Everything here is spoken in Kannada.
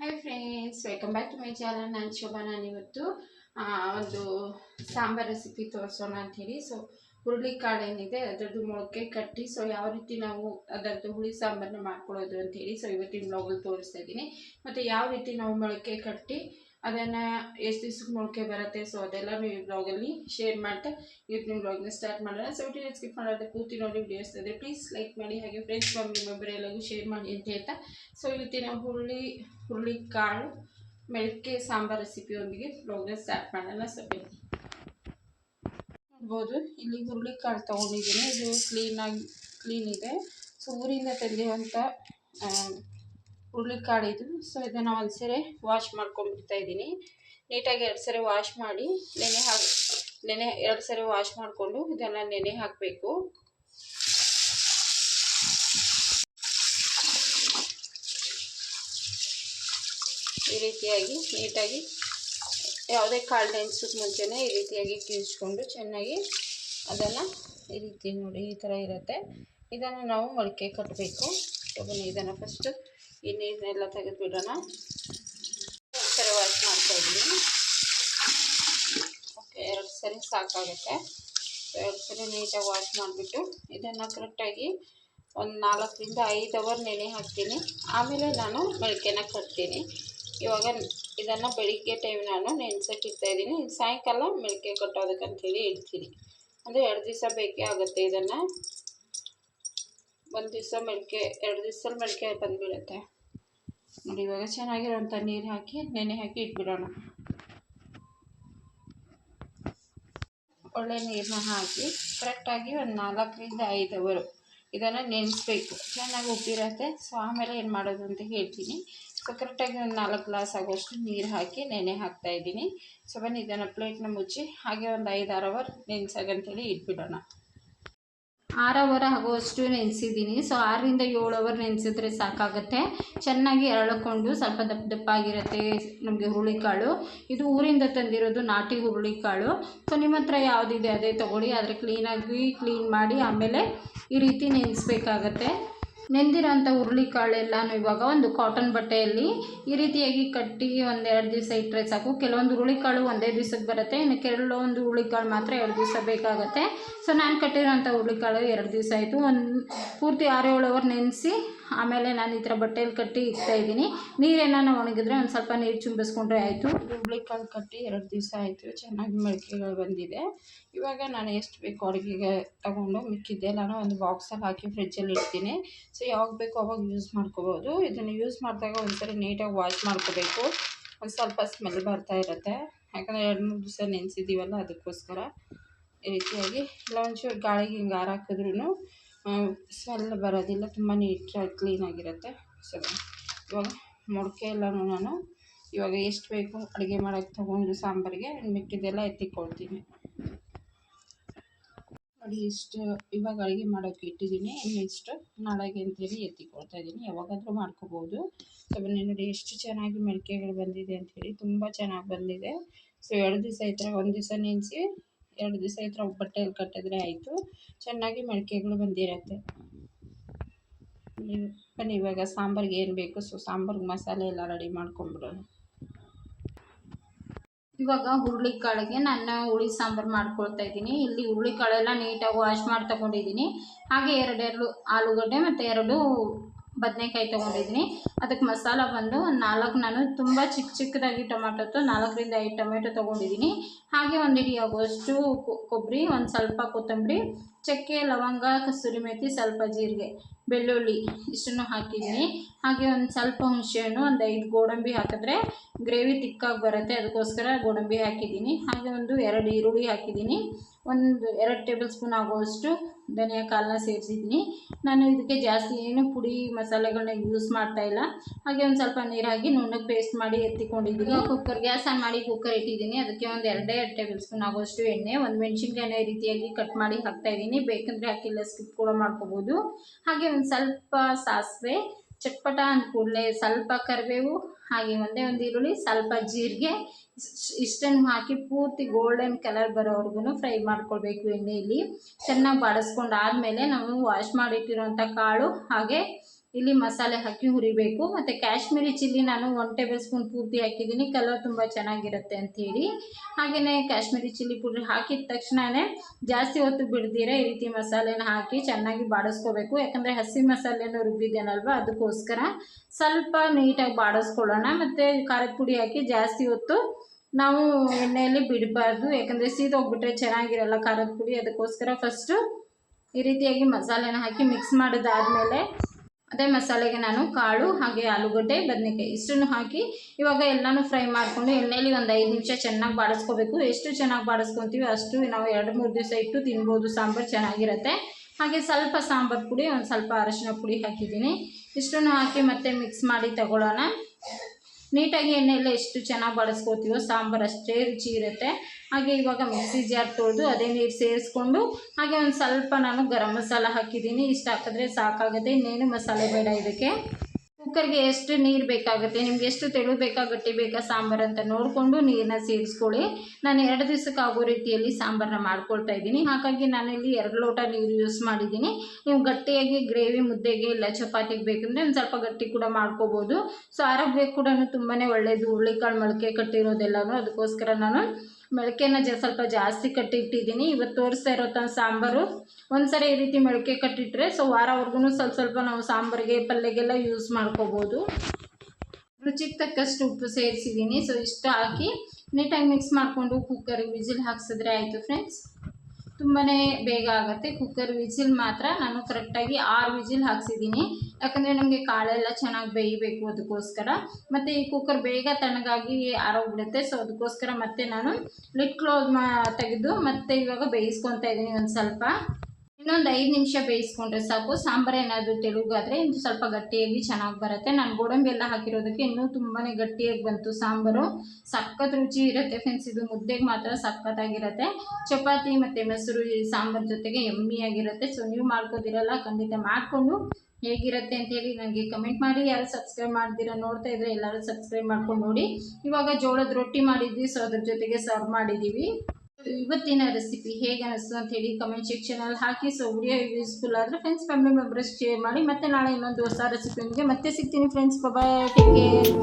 Hi friends welcome back to my channel ನಾನು ಶೋಭಾ ನಾನು ಇವತ್ತು ಆ, ಒಂದು ಸಾಂಬಾರ್ ರೆಸಿಪಿ ತೋರಿಸೋಣ ಅಂಥೇಳಿ ಸೊ ಹುರುಳಿಕಾಳು ಏನಿದೆ ಅದರದ್ದು ಮೊಳಕೆ ಕಟ್ಟಿ ಸೊ ಯಾವ ರೀತಿ ನಾವು ಅದರದ್ದು ಹುಳಿ ಸಾಂಬಾರನ್ನ ಮಾಡ್ಕೊಳ್ಳೋದು ಅಂಥೇಳಿ ಸೊ ಇವತ್ತಿನ ಬ್ಲಾಗಲ್ಲಿ ತೋರಿಸ್ತಾ ಇದ್ದೀನಿ. ಮತ್ತು ಯಾವ ರೀತಿ ನಾವು ಮೊಳಕೆ ಕಟ್ಟಿ ಅದನ್ನು ಎಷ್ಟು ದಿವ್ಸಕ್ಕೆ ಮೊಳಕೆ ಬರುತ್ತೆ? ಸೊ ಅದೆಲ್ಲ ನೀವು ಬ್ಲಾಗಲ್ಲಿ ಶೇರ್ ಮಾಡ್ತಾ ಇವತ್ತಿನ ಬ್ಲಾಗ್ನ ಸ್ಟಾರ್ಟ್ ಮಾಡೋಣ. ಸೊ ವಿಡಿಯೋ ಸ್ಕಿಪ್ ಮಾಡೋದು ಪೂರ್ತಿ ನೋಡಿ ವಿಡಿಯೋಸ್ ಇದ್ದರೆ ಪ್ಲೀಸ್ ಲೈಕ್ ಮಾಡಿ, ಹಾಗೆ ಫ್ರೆಂಡ್ಸ್ ಫ್ಯಾಮಿಲಿ ಮೆಂಬರ್ ಎಲ್ಲರಿಗೂ ಶೇರ್ ಮಾಡಿ ಅಂತ ಹೇಳ್ತಾ. ಸೊ ಇವತ್ತಿನ ಹುರುಳಿ ಹುರುಳಿ ಕಾಳು ಮೆಳಕೆ ಸಾಂಬಾರ್ ರೆಸಿಪಿಯೊಂದಿಗೆ ಬ್ಲಾಗ್ನ ಸ್ಟಾರ್ಟ್ ಮಾಡೋಣ. ಸೊ ನೋಡ್ಬೋದು, ಇಲ್ಲಿ ಹುರುಳಿ ಕಾಳು ತೊಗೊಂಡಿದ್ದೀನಿ. ಇದು ಕ್ಲೀನಾಗಿ ಕ್ಲೀನ್ ಇದೆ. ಸೊ ಊರಿಂದ ತಂದಿರುವಂಥ ಹುರುಳಿಕಾಳು ಇದು ಸೊ ಇದನ್ನು ಒಂದು ಸರಿ ವಾಶ್ ಮಾಡ್ಕೊಂಡ್ಬಿಡ್ತಾ ಇದ್ದೀನಿ. ನೀಟಾಗಿ ಎರಡು ಸರಿ ವಾಶ್ ಮಾಡಿ, ನೆನೆ ಹಾಕಿ, ನೆನೆ ಎರಡು ಸರಿ ವಾಶ್ ಮಾಡಿಕೊಂಡು ಇದನ್ನು ನೆನೆ ಹಾಕಬೇಕು. ಈ ರೀತಿಯಾಗಿ ನೀಟಾಗಿ, ಯಾವುದೇ ಕಾಳು ನೆನೆಸೋಕ್ಕೆ ಮುಂಚೆನೇ ಈ ರೀತಿಯಾಗಿ ಕೀಳ್ಸ್ಕೊಂಡು ಚೆನ್ನಾಗಿ ಅದನ್ನು ಈ ರೀತಿ ನೋಡಿ, ಈ ಥರ ಇರುತ್ತೆ. ಇದನ್ನು ನಾವು ಮೊಳಕೆ ಕಟ್ಟಬೇಕು ಇದನ್ನು ಫಸ್ಟು ಈ ನೀರನ್ನೆಲ್ಲ ತೆಗೆದುಬಿಡೋಣ. ಸರಿ ವಾಶ್ ಮಾಡ್ತಾಯಿದ್ದೀನಿ ಓಕೆ ಎರಡು ಸರಿ ಸಾಕಾಗುತ್ತೆ. ಎರಡು ಸರಿ ನೀಟಾಗಿ ವಾಶ್ ಮಾಡಿಬಿಟ್ಟು ಇದನ್ನು ಕರೆಕ್ಟಾಗಿ ಒಂದು ನಾಲ್ಕರಿಂದ ಐದು ಅವರ್ ನೆನೆ ಹಾಕ್ತೀನಿ. ಆಮೇಲೆ ನಾನು ಮೆಳಕೆನ ಕಟ್ತೀನಿ. ಇವಾಗ ಇದನ್ನು ಬೆಳಿಗ್ಗೆ ಟೈಮ್ ನಾನು ನೆನ್ಸಕ್ಕೆ ಇಡ್ತಾಯಿದ್ದೀನಿ ಸಾಯಂಕಾಲ ಮೆಳಕೆ ಕಟ್ಟೋದಕ್ಕಂಥೇಳಿ ಇಡ್ತೀನಿ. ಅಂದರೆ ಎರಡು ದಿವಸ ಬೇಕೇ ಆಗುತ್ತೆ ಇದನ್ನು. ಒಂದು ದಿವಸ ಮೆಳಕೆ ಎರಡು ದಿವ್ಸದಲ್ಲಿ ಮೆಳಕೆ ಬಂದುಬಿಡುತ್ತೆ. ನೋಡಿ, ಇವಾಗ ಚೆನ್ನಾಗಿರೋಂಥ ನೀರು ಹಾಕಿ, ನೆನೆ ಹಾಕಿ ಇಟ್ಬಿಡೋಣ. ಒಳ್ಳೆ ನೀರನ್ನ ಹಾಕಿ ಕರೆಕ್ಟಾಗಿ ಒಂದು ನಾಲ್ಕರಿಂದ ಐದು ಅವರು ಇದನ್ನು ನೆನೆಸ್ಬೇಕು. ಚೆನ್ನಾಗಿ ಉಪ್ಪಿರತ್ತೆ. ಸೊ ಆಮೇಲೆ ಏನು ಮಾಡೋದು ಅಂತ ಹೇಳ್ತೀನಿ. ಸೊ ಕರೆಕ್ಟಾಗಿ ಒಂದು ನಾಲ್ಕು ಗ್ಲಾಸ್ ಆಗೋಷ್ಟು ನೀರು ಹಾಕಿ ನೆನೆ ಹಾಕ್ತಾ ಇದ್ದೀನಿ. ಸೊ ಬನ್ನಿ, ಇದನ್ನು ಪ್ಲೇಟ್ನ ಮುಚ್ಚಿ, ಹಾಗೆ ಒಂದು ಐದು ಆರು ಅವರ್ ನೆನೆಸಾಗಂತೇಳಿ ಇಟ್ಬಿಡೋಣ. ಆರು ಅವರ್ ಆಗುವಷ್ಟು ನೆನೆಸಿದ್ದೀನಿ. ಸೊ ಆರರಿಂದ ಏಳು ಅವರ್ ನೆನೆಸಿದ್ರೆ ಸಾಕಾಗುತ್ತೆ. ಚೆನ್ನಾಗಿ ಎರಳ್ಕೊಂಡು ಸ್ವಲ್ಪ ದಪ್ಪ ದಪ್ಪಾಗಿರುತ್ತೆ ನಮಗೆ ಹುರುಳಿಕಾಳು. ಇದು ಊರಿಂದ ತಂದಿರೋದು ನಾಟಿ ಹುರುಳಿಕಾಳು. ಸೊ ನಿಮ್ಮ ಹತ್ರ ಯಾವುದಿದೆ ಅದೇ ತೊಗೊಳ್ಳಿ. ಆದರೆ ಕ್ಲೀನಾಗಿ ಕ್ಲೀನ್ ಮಾಡಿ ಆಮೇಲೆ ಈ ರೀತಿ ನೆನೆಸ್ಬೇಕಾಗತ್ತೆ. ನೆಂದಿರೋಂಥ ಹುರುಳಿಕಾಳೆಲ್ಲನೂ ಇವಾಗ ಒಂದು ಕಾಟನ್ ಬಟ್ಟೆಯಲ್ಲಿ ಈ ರೀತಿಯಾಗಿ ಕಟ್ಟಿ ಒಂದೆರಡು ದಿವಸ ಇಟ್ಟರೆ ಸಾಕು. ಕೆಲವೊಂದು ಹುರುಳಿಕಾಳು ಒಂದೇ ದಿವಸಕ್ಕೆ ಬರುತ್ತೆ, ಇನ್ನು ಕೆಲವೊಂದು ಹುರುಳಿಕಾಳು ಮಾತ್ರ ಎರಡು ದಿವಸ ಬೇಕಾಗುತ್ತೆ. ಸೊ ನಾನು ಕಟ್ಟಿರೋಂಥ ಹುರುಳಿಕಾಳು ಎರಡು ದಿವಸ ಆಯಿತು. ಒಂದು ಪೂರ್ತಿ ಆರು ಏಳು ಅವರ್ ನೆನೆಸಿ ಆಮೇಲೆ ನಾನು ಈ ಥರ ಬಟ್ಟೆಯಲ್ಲಿ ಕಟ್ಟಿ ಇಡ್ತಾ ಇದ್ದೀನಿ. ನೀರೇನಾನ ಒಣಗಿದ್ರೆ ಒಂದು ಸ್ವಲ್ಪ ನೀರು ಚುಂಬಿಸ್ಕೊಂಡ್ರೆ ಆಯಿತು. ಹುರುಳಿಕಾಳು ಕಟ್ಟಿ ಎರಡು ದಿವಸ ಆಯಿತು. ಚೆನ್ನಾಗಿ ಮೊಳಕೆಗಳು ಬಂದಿದೆ. ಇವಾಗ ನಾನು ಎಷ್ಟು ಬೇಕು ಅಡುಗೆಗೆ ತಗೊಂಡು ನಾನು ಒಂದು ಬಾಕ್ಸಲ್ಲಿ ಹಾಕಿ ಫ್ರಿಜ್ಜಲ್ಲಿ ಇಡ್ತೀನಿ. ಸೊ ಯಾವಾಗ ಬೇಕೋ ಅವಾಗ ಯೂಸ್ ಮಾಡ್ಕೋಬೋದು. ಇದನ್ನು ಯೂಸ್ ಮಾಡಿದಾಗ ಒಂದ್ಸರಿ ನೀಟಾಗಿ ವಾಶ್ ಮಾಡ್ಕೋಬೇಕು. ಒಂದು ಸ್ವಲ್ಪ ಸ್ಮೆಲ್ ಬರ್ತಾ ಇರುತ್ತೆ. ಯಾಕಂದರೆ ಎರಡು ಮೂರು ದಿವಸ ನೆನೆಸಿದ್ದೀವಲ್ಲ ಅದಕ್ಕೋಸ್ಕರ. ಈ ರೀತಿಯಾಗಿ ಇಲ್ಲ ಒಂಚೂರು ಗಾಳಿಗೆ ಹಿಂಗೆ ಆರು ಹಾಕಿದ್ರೂ ಸ್ಮೆಲ್ ಬರೋದಿಲ್ಲ ತುಂಬ ನೀಟಾಗಿ ಕ್ಲೀನಾಗಿರುತ್ತೆ ಸೊ ಇವಾಗ ಮೊಳಕೆ ಎಲ್ಲನೂ ನಾನು ಇವಾಗ ಎಷ್ಟು ಬೇಕು ಅಡುಗೆ ಮಾಡೋಕ್ಕೆ ತೊಗೊಂಡು ಸಾಂಬಾರಿಗೆ ಮಿಕ್ಕಿದ್ದೆಲ್ಲ ಎತ್ತಿಕೊಳ್ತೀನಿ. ನೋಡಿ, ಇಷ್ಟು ಇವಾಗ ಅಡುಗೆ ಮಾಡೋಕ್ಕೆ ಇಟ್ಟಿದ್ದೀನಿ. ಇನ್ನಿಷ್ಟು ನಾಳೆಗೆ ಅಂತೇಳಿ ಎತ್ತಿಕೊಳ್ತಾ ಇದ್ದೀನಿ. ಯಾವಾಗಾದರೂ ಮಾಡ್ಕೋಬೋದು. ಸೊ ಬನ್ನಿ ನೋಡಿ, ಎಷ್ಟು ಚೆನ್ನಾಗಿ ಮೊಳಕೆಗಳು ಬಂದಿದೆ ಅಂತೇಳಿ ತುಂಬ ಚೆನ್ನಾಗಿ ಬಂದಿದೆ. ಸೊ ಎರಡು ದಿವಸ ಈ ಥರ ಒಂದು ದಿವಸ ನೆನೆಸಿ ಎರಡು ದಿವಸ ಈ ಥರ ಬಟ್ಟೆಯಲ್ಲಿ ಕಟ್ಟಿದ್ರೆ ಆಯಿತು. ಚೆನ್ನಾಗಿ ಮಡಿಕೆಗಳು ಬಂದಿರುತ್ತೆ. ಬನ್ನಿ, ಇವಾಗ ಸಾಂಬಾರ್ಗೆ ಏನು ಬೇಕು? ಸೊ ಸಾಂಬಾರ್ಗೆ ಮಸಾಲೆ ಎಲ್ಲ ರೆಡಿ ಮಾಡ್ಕೊಂಬಿಡೋಣ ಇವಾಗ ಹುರುಳಿಕಾಳಿಗೆ ನನ್ನ ಹುಳಿ ಸಾಂಬಾರು ಮಾಡ್ಕೊಳ್ತಾ ಇದ್ದೀನಿ. ಇಲ್ಲಿ ಹುರುಳಿಕಾಳೆಲ್ಲ ನೀಟಾಗಿ ವಾಶ್ ಮಾಡಿ ತಗೊಂಡಿದ್ದೀನಿ ಹಾಗೆ ಎರಡೆರಡು ಆಲೂಗಡ್ಡೆ ಮತ್ತು ಎರಡು ಬದನೆಕಾಯಿ ತೊಗೊಂಡಿದ್ದೀನಿ. ಅದಕ್ಕೆ ಮಸಾಲ ಬಂದು ನಾಲ್ಕು ನಾನು ತುಂಬ ಚಿಕ್ಕ ಚಿಕ್ಕದಾಗಿ ಟೊಮಾಟೊ ನಾಲ್ಕರಿಂದ ಐದು ಟೊಮೆಟೊ ತೊಗೊಂಡಿದ್ದೀನಿ. ಹಾಗೆ ಒಂದು ಹಿಡಿ ಆಗುವಷ್ಟು ಕೊಬ್ಬರಿ, ಒಂದು ಸ್ವಲ್ಪ ಕೊತ್ತಂಬರಿ ಚಕ್ಕೆ, ಲವಂಗ, ಕಸ್ತೂರಿ ಸ್ವಲ್ಪ ಜೀರಿಗೆ, ಬೆಳ್ಳುಳ್ಳಿ ಇಷ್ಟನ್ನು ಹಾಕಿದ್ದೀನಿ. ಹಾಗೆ ಒಂದು ಸ್ವಲ್ಪ ಹುಣಸೆಹಣ್ಣು, ಒಂದು ಐದು ಗೋಡಂಬಿ ಹಾಕಿದ್ರೆ ಗ್ರೇವಿ ತಿಕ್ಕಾಗಿ ಬರುತ್ತೆ. ಅದಕ್ಕೋಸ್ಕರ ಗೋಡಂಬಿ ಹಾಕಿದ್ದೀನಿ. ಹಾಗೆ ಒಂದು ಎರಡು ಈರುಳ್ಳಿ ಹಾಕಿದ್ದೀನಿ. ಒಂದು ಎರಡು ಟೇಬಲ್ ಸ್ಪೂನ್ ಆಗುವಷ್ಟು ಧನಿಯಾ ಕಾಲನ್ನ ಸೇರಿಸಿದ್ದೀನಿ. ನಾನು ಇದಕ್ಕೆ ಜಾಸ್ತಿ ಏನು ಪುಡಿ ಮಸಾಲೆಗಳನ್ನ ಯೂಸ್ ಮಾಡ್ತಾ ಇಲ್ಲ. ಹಾಗೆ ಒಂದು ಸ್ವಲ್ಪ ನೀರು ಹಾಕಿ ನುಣ್ಣಗೆ ಪೇಸ್ಟ್ ಮಾಡಿ ಎತ್ತಿಕೊಂಡಿದ್ದೀನಿ. ಕುಕ್ಕರ್ ಗ್ಯಾಸ್ ಆನ್ ಮಾಡಿ ಕುಕ್ಕರ್ ಇಟ್ಟಿದ್ದೀನಿ. ಅದಕ್ಕೆ ಒಂದು ಎರಡೇ ಎರಡು ಟೇಬಲ್ ಸ್ಪೂನ್ ಆಗುವಷ್ಟು ಎಣ್ಣೆ, ಒಂದು ಮೆಣಸಿನ್ಕಾಯಿನ ಈ ರೀತಿಯಾಗಿ ಕಟ್ ಮಾಡಿ ಹಾಕ್ತಾ ಇದ್ದೀನಿ ಬೇಕಂದರೆ ಹಾಕಿಲ್ಲ ಸ್ಕಿಪ್ ಕೂಡ ಮಾಡ್ಕೋಬೋದು. ಹಾಗೆ ಒಂದು ಸ್ವಲ್ಪ ಸಾಸಿವೆ, ಚಟ್ಪಟ ಅಂದ ಕೂಡಲೇ ಸ್ವಲ್ಪ ಕರಿಬೇವು, ಹಾಗೆ ಒಂದೇ ಒಂದು ಈರುಳ್ಳಿ, ಸ್ವಲ್ಪ ಜೀರಿಗೆ ಇಷ್ಟ್- ಇಷ್ಟನ್ನು ಹಾಕಿ ಪೂರ್ತಿ ಗೋಲ್ಡನ್ ಕಲರ್ ಬರೋವರೆಗೂ ಫ್ರೈ ಮಾಡ್ಕೊಳ್ಬೇಕು ಎಣ್ಣೆಯಲ್ಲಿ. ಚೆನ್ನಾಗಿ ಬಾಡಿಸ್ಕೊಂಡು ಆದಮೇಲೆ ನಾವು ವಾಶ್ ಮಾಡಿಟ್ಟಿರೋಂಥ ಕಾಳು ಹಾಗೆ ಇಲ್ಲಿ ಮಸಾಲೆ ಹಾಕಿ ಹುರಿಬೇಕು. ಮತ್ತು ಕಾಶ್ಮೀರಿ ಚಿಲ್ಲಿ ನಾನು ಒನ್ ಟೇಬಲ್ ಸ್ಪೂನ್ ಪೂರ್ತಿ ಹಾಕಿದ್ದೀನಿ. ಕಲರ್ ತುಂಬ ಚೆನ್ನಾಗಿರುತ್ತೆ ಅಂಥೇಳಿ ಹಾಗೆಯೇ ಕಾಶ್ಮೀರಿ ಚಿಲ್ಲಿ ಪುಡಿ ಹಾಕಿದ ತಕ್ಷಣವೇ ಜಾಸ್ತಿ ಹೊತ್ತು ಬಿಡ್ದಿರ ಈ ರೀತಿ ಮಸಾಲೆನ ಹಾಕಿ ಚೆನ್ನಾಗಿ ಬಾಡಿಸ್ಕೋಬೇಕು. ಯಾಕಂದರೆ ಹಸಿ ಮಸಾಲೆನ ರುಬ್ಬಿದ್ದೇನಲ್ವ? ಅದಕ್ಕೋಸ್ಕರ ಸ್ವಲ್ಪ ನೀಟಾಗಿ ಬಾಡಿಸ್ಕೊಳ್ಳೋಣ. ಮತ್ತು ಖಾರದ ಪುಡಿ ಹಾಕಿ ಜಾಸ್ತಿ ಹೊತ್ತು ನಾವು ಎಣ್ಣೆಯಲ್ಲಿ ಬಿಡಬಾರ್ದು. ಯಾಕಂದರೆ ಸೀದೋಗ್ಬಿಟ್ರೆ ಚೆನ್ನಾಗಿರಲ್ಲ ಖಾರದ ಪುಡಿ. ಅದಕ್ಕೋಸ್ಕರ ಫಸ್ಟು ಈ ರೀತಿಯಾಗಿ ಮಸಾಲೆನ ಹಾಕಿ ಮಿಕ್ಸ್ ಮಾಡಿದಾದಮೇಲೆ ಅದೇ ಮಸಾಲೆಗೆ ನಾನು ಕಾಳು ಹಾಗೆ ಆಲೂಗಡ್ಡೆ, ಬದನೆಕಾಯಿ ಇಷ್ಟನ್ನು ಹಾಕಿ ಇವಾಗ ಎಲ್ಲನೂ ಫ್ರೈ ಮಾಡಿಕೊಂಡು ಎಣ್ಣೆಯಲ್ಲಿ ಒಂದು ಐದು ನಿಮಿಷ ಚೆನ್ನಾಗಿ ಬಾಡಿಸ್ಕೋಬೇಕು. ಎಷ್ಟು ಚೆನ್ನಾಗಿ ಬಾಡಿಸ್ಕೊತೀವಿ ಅಷ್ಟು ನಾವು ಎರಡು ಮೂರು ದಿವಸ ಇಟ್ಟು ತಿನ್ಬೋದು. ಸಾಂಬಾರು ಚೆನ್ನಾಗಿರುತ್ತೆ. ಹಾಗೆ ಸ್ವಲ್ಪ ಸಾಂಬಾರು ಪುಡಿ, ಒಂದು ಸ್ವಲ್ಪ ಅರಶಿನ ಪುಡಿ ಹಾಕಿದ್ದೀನಿ. ಇಷ್ಟನ್ನು ಹಾಕಿ ಮತ್ತೆ ಮಿಕ್ಸ್ ಮಾಡಿ ತಗೊಳ್ಳೋಣ. ನೀಟಾಗಿ ಎಣ್ಣೆಯಲ್ಲಿ ಎಷ್ಟು ಚೆನ್ನಾಗಿ ಬಳಸ್ಕೊತೀವೋ ಸಾಂಬಾರು ಅಷ್ಟೇ ರುಚಿ ಇರುತ್ತೆ. ಹಾಗೆ ಇವಾಗ ಮಿಕ್ಸಿ ಜಾರ್ ತೊಳೆದು ಅದೇ ನೀರು ಸೇರಿಸ್ಕೊಂಡು ಹಾಗೆ ಒಂದು ಸ್ವಲ್ಪ ನಾನು ಗರಂ ಮಸಾಲ ಹಾಕಿದ್ದೀನಿ. ಇಷ್ಟು ಹಾಕಿದ್ರೆ ಸಾಕಾಗುತ್ತೆ ಇನ್ನೇನು ಮಸಾಲೆ ಬೇಡ ಇದಕ್ಕೆ. ಕುಕ್ಕರ್ಗೆ ಎಷ್ಟು ನೀರು ಬೇಕಾಗುತ್ತೆ, ನಿಮ್ಗೆ ಎಷ್ಟು ತೆಳು ಬೇಕಾ ಗಟ್ಟಿ ಬೇಕಾ ಸಾಂಬಾರು ಅಂತ ನೋಡಿಕೊಂಡು ನೀರನ್ನ ಸೇರಿಸ್ಕೊಳ್ಳಿ. ನಾನು ಎರಡು ದಿವಸಕ್ಕೆ ಆಗೋ ರೀತಿಯಲ್ಲಿ ಸಾಂಬಾರನ್ನ ಮಾಡ್ಕೊಳ್ತಾ ಇದ್ದೀನಿ. ಹಾಗಾಗಿ ನಾನಿಲ್ಲಿ ಎರಡು ಲೋಟ ನೀರು ಯೂಸ್ ಮಾಡಿದ್ದೀನಿ. ನೀವು ಗಟ್ಟಿಯಾಗಿ ಗ್ರೇವಿ ಮುದ್ದೆಗೆ ಇಲ್ಲ ಚಪಾತಿಗೆ ಬೇಕಂದರೆ ಒಂದು ಸ್ವಲ್ಪ ಗಟ್ಟಿ ಕೂಡ ಮಾಡ್ಕೋಬೋದು. ಸೊ ಆರೋಗ್ಯಕ್ಕೆ ಕೂಡ ತುಂಬಾ ಒಳ್ಳೆಯದು ಹುರುಳಿಕಾಳು ಮೊಳಕೆ ಕಟ್ಟಿರೋದೆಲ್ಲನೂ, ಅದಕ್ಕೋಸ್ಕರ ನಾನು ಮೊಳಕೆನ ಜ, ಸ್ವಲ್ಪ ಜಾಸ್ತಿ ಕಟ್ಟಿಟ್ಟಿದ್ದೀನಿ. ಇವತ್ತು ತೋರಿಸ್ತಾ ಇರೋ ತ ಸಾಂಬಾರು. ಒಂದ್ಸರಿ ಈ ರೀತಿ ಮೊಳಕೆ ಕಟ್ಟಿಟ್ರೆ ಸೊ ವಾರವರೆಗೂ ಸ್ವಲ್ಪ ಸ್ವಲ್ಪ ನಾವು ಸಾಂಬಾರಿಗೆ, ಪಲ್ಯಗೆಲ್ಲ ಯೂಸ್ ಮಾಡ್ಕೋಬೋದು. ರುಚಿಗೆ ತಕ್ಕಷ್ಟು ಉಪ್ಪು ಸೇರಿಸಿದ್ದೀನಿ. ಸೊ ಇಷ್ಟು ಹಾಕಿ ನೀಟಾಗಿ ಮಿಕ್ಸ್ ಮಾಡಿಕೊಂಡು ಕುಕ್ಕರಿಗೆ ವಿಸಿಲ್ ಹಾಕ್ಸಿದ್ರೆ ಆಯಿತು ಫ್ರೆಂಡ್ಸ್ ತುಂಬಾ ಬೇಗ ಆಗುತ್ತೆ. ಕುಕ್ಕರ್ ವಿಸಿಲ್ ಮಾತ್ರ ನಾನು ಕರೆಕ್ಟಾಗಿ ಆರು ವಿಸಿಲ್ ಹಾಕ್ಸಿದ್ದೀನಿ. ಯಾಕಂದರೆ ನಮಗೆ ಕಾಳೆಲ್ಲ ಚೆನ್ನಾಗಿ ಬೇಯಬೇಕು ಅದಕ್ಕೋಸ್ಕರ ಮತ್ತು ಈ ಕುಕ್ಕರ್ ಬೇಗ ತಣ್ಣಗಾಗಿ ಆರೋಗ್ಬಿಡುತ್ತೆ. ಸೊ ಅದಕ್ಕೋಸ್ಕರ ಮತ್ತೆ ನಾನು ಲಿಡ್ ಕ್ಲೋಸ್ ಮಾ ತೆಗೆದು ಮತ್ತೆ ಇವಾಗ ಬೇಯಿಸ್ಕೊತಾ ಇದ್ದೀನಿ ಒಂದು ಸ್ವಲ್ಪ. ಇನ್ನೊಂದು ಐದು ನಿಮಿಷ ಬೇಯಿಸ್ಕೊಂಡ್ರೆ ಸಾಕು. ಸಾಂಬಾರು ಏನಾದರೂ ತೆಳುಗಾದರೆ ಇನ್ನು ಸ್ವಲ್ಪ ಗಟ್ಟಿಯಾಗಿ ಚೆನ್ನಾಗಿ ಬರುತ್ತೆ. ನಾನು ಗೋಡಂಬಿ ಎಲ್ಲ ಹಾಕಿರೋದಕ್ಕೆ ಇನ್ನೂ ತುಂಬಾ ಗಟ್ಟಿಯಾಗಿ ಬಂತು ಸಾಂಬಾರು. ಸಖತ್ ರುಚಿ ಇರುತ್ತೆ ಫ್ರೆಂಡ್ಸ್ ಇದು ಮುದ್ದೆಗೆ ಮಾತ್ರ ಸಖತ್ತಾಗಿರುತ್ತೆ. ಚಪಾತಿ ಮತ್ತು ಮೊಸರು ಸಾಂಬಾರು ಜೊತೆಗೆ ಎಮ್ಮಿಯಾಗಿರುತ್ತೆ ಸೊ ನೀವು ಮಾಡ್ಕೋದಿರಲ್ಲ ಖಂಡಿತ ಮಾಡಿಕೊಂಡು ಹೇಗಿರುತ್ತೆ ಅಂತೇಳಿ ನನಗೆ ಕಮೆಂಟ್ ಮಾಡಿ. ಯಾರು ಸಬ್ಸ್ಕ್ರೈಬ್ ಮಾಡ್ತೀರಾ ನೋಡ್ತಾ ಇದ್ರೆ ಎಲ್ಲರೂ ಸಬ್ಸ್ಕ್ರೈಬ್ ಮಾಡ್ಕೊಂಡು ನೋಡಿ. ಇವಾಗ ಜೋಳದ ರೊಟ್ಟಿ ಮಾಡಿದ್ವಿ ಸೊ ಅದ್ರ ಜೊತೆಗೆ ಸರ್ವ್ ಮಾಡಿದ್ದೀವಿ ಇವತ್ತಿನ ರೆಸಿಪಿ ಹೇಗೆ ಅನಿಸ್ತು ಅಂತ ಹೇಳಿ ಕಮೆಂಟ್ ಸೆಕ್ಷನಲ್ಲಿ ಹಾಕಿ ಸೊ ವಿಡಿಯೋ ಯೂಸ್ಫುಲ್ ಆದರೆ ಫ್ರೆಂಡ್ಸ್ ಫ್ಯಾಮಿಲಿ ಮೆಂಬರ್ಸ್ ಶೇರ್ ಮಾಡಿ, ಮತ್ತೆ ನಾಳೆ ಇನ್ನೊಂದು ಹೊಸ ರೆಸಿಪಿಯೊಂದಿಗೆ ಮತ್ತೆ ಸಿಗ್ತೀನಿ ಫ್ರೆಂಡ್ಸ್ ಬಾಯ್ ಟೇಕ್ ಕೇರ್